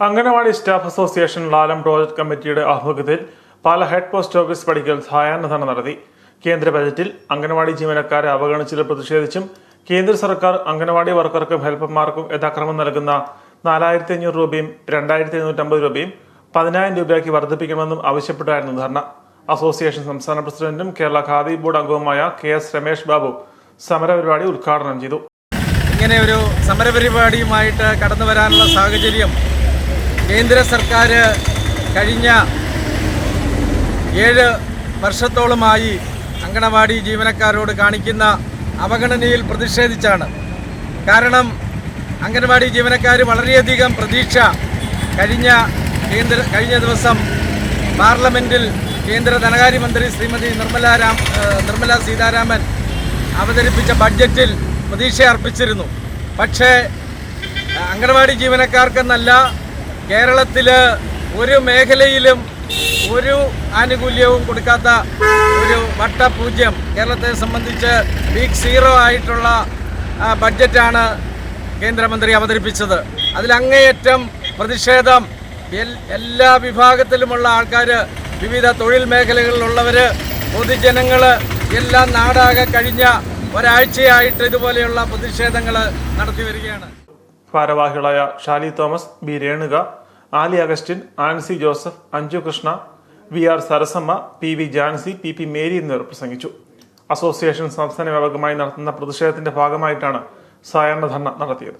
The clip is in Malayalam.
Anganwadi staff association Lalam project കമ്മിറ്റിയുടെ ആഭിമുഖ്യത്തിൽ പാല ഹെഡ് പോസ്റ്റ് ഓഫീസ് പടിക്കൽ സായാഹ്നധന നടത്തി. കേന്ദ്ര ബജറ്റിൽ അംഗനവാടി ജീവനക്കാരെ അവഗണിച്ചതിൽ പ്രതിഷേധിച്ചും കേന്ദ്ര സർക്കാർ അംഗനവാടി വർക്കർക്കും ഹെൽപ്പർമാർക്കും യഥാക്രമം നൽകുന്ന നാലായിരത്തി അഞ്ഞൂറ് രൂപയും രണ്ടായിരത്തി എഴുന്നൂറ്റമ്പത് രൂപയും പതിനായിരം രൂപയാക്കി വർദ്ധിപ്പിക്കണമെന്നും ആവശ്യപ്പെട്ടായിരുന്നു ധർണ. അസോസിയേഷൻ സംസ്ഥാന പ്രസിഡന്റും കേരള ഖാദി ബോർഡ് അംഗവുമായ കെ എസ് രമേശ് ബാബു സമരപരിപാടി ഉദ്ഘാടനം ചെയ്തു. ഇങ്ങനെ ഒരു സമരപരിപാടിയുമായിട്ട് കടന്നു വരാനുള്ള സാഹചര്യം കേന്ദ്ര സർക്കാർ കഴിഞ്ഞ ഏഴ് വർഷത്തോളമായി അങ്കണവാടി ജീവനക്കാരോട് കാണിക്കുന്ന അവഗണനയിൽ പ്രതിഷേധിച്ചാണ്. കാരണം അങ്കണവാടി ജീവനക്കാർ വളരെയധികം പ്രതീക്ഷ കഴിഞ്ഞ കേന്ദ്ര കഴിഞ്ഞ ദിവസം പാർലമെന്റിൽ കേന്ദ്ര ധനകാര്യമന്ത്രി ശ്രീമതി നിർമ്മല രാം നിർമ്മല സീതാരാമൻ അവതരിപ്പിച്ച ബഡ്ജറ്റിൽ പ്രതീക്ഷ അർപ്പിച്ചിരുന്നു പക്ഷേ അങ്കണവാടി ജീവനക്കാർക്കെന്നല്ല കേരളത്തിൽ ഒരു മേഖലയിലും ഒരു ആനുകൂല്യവും കൊടുക്കാത്ത ഒരു വട്ടപൂജ്യം കേരളത്തെ സംബന്ധിച്ച് ബിഗ് സീറോ ആയിട്ടുള്ള ബഡ്ജറ്റാണ് കേന്ദ്രമന്ത്രി അവതരിപ്പിച്ചത്. അതിലങ്ങേയറ്റം പ്രതിഷേധം. എല്ലാ വിഭാഗത്തിലുമുള്ള ആൾക്കാർ വിവിധ തൊഴിൽ മേഖലകളിലുള്ളവർ പൊതുജനങ്ങൾ എല്ലാം നാടാകെ കഴിഞ്ഞ ഒരാഴ്ചയായിട്ട് ഇതുപോലെയുള്ള പ്രതിഷേധങ്ങൾ നടത്തി വരികയാണ്. ഭാരവാഹികളായ Shali Thomas B Renuka Ali Augustine Ancy Joseph Anju Krishna V R Sarasamma P V Jancy P P Mary എന്നിവർ പ്രസംഗിച്ചു. അസോസിയേഷൻ സംസ്ഥാന വ്യാപകമായി നടത്തുന്ന പ്രതിഷേധത്തിന്റെ ഭാഗമായിട്ടാണ് സായാഹ്ന ധർണ നടത്തിയത്.